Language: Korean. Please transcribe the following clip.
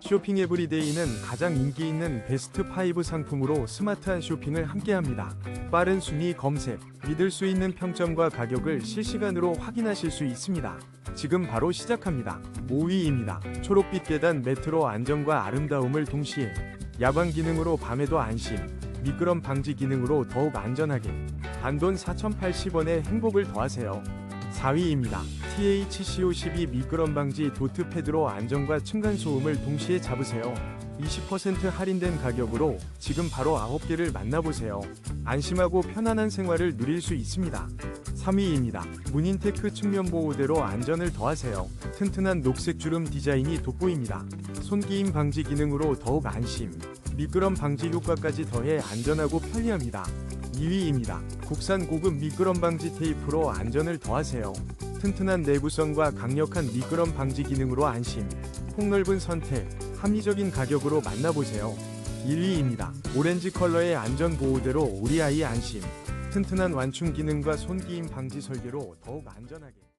쇼핑 에브리데이는 가장 인기 있는 베스트 5 상품으로 스마트한 쇼핑을 함께합니다. 빠른 순위 검색, 믿을 수 있는 평점과 가격을 실시간으로 확인하실 수 있습니다. 지금 바로 시작합니다. 5위입니다. 초록빛 계단 메트로 안정과 아름다움을 동시에 야광 기능으로 밤에도 안심, 미끄럼 방지 기능으로 더욱 안전하게 단돈 4,080원의 행복을 더하세요. 4위입니다. THCO12 미끄럼 방지 도트 패드로 안정과 층간 소음을 동시에 잡으세요. 20% 할인된 가격으로 지금 바로 9개를 만나보세요. 안심하고 편안한 생활을 누릴 수 있습니다. 3위입니다. 문인테크 측면 보호대로 안전을 더하세요. 튼튼한 녹색 주름 디자인이 돋보입니다. 손기임 방지 기능으로 더욱 안심, 미끄럼 방지 효과까지 더해 안전하고 편리합니다. 2위입니다. 국산 고급 미끄럼 방지 테이프로 안전을 더하세요. 튼튼한 내구성과 강력한 미끄럼 방지 기능으로 안심, 폭넓은 선택, 합리적인 가격으로 만나보세요. 1위입니다. 오렌지 컬러의 안전 보호대로 우리 아이 안심, 튼튼한 완충 기능과 손기임 방지 설계로 더욱 안전하게.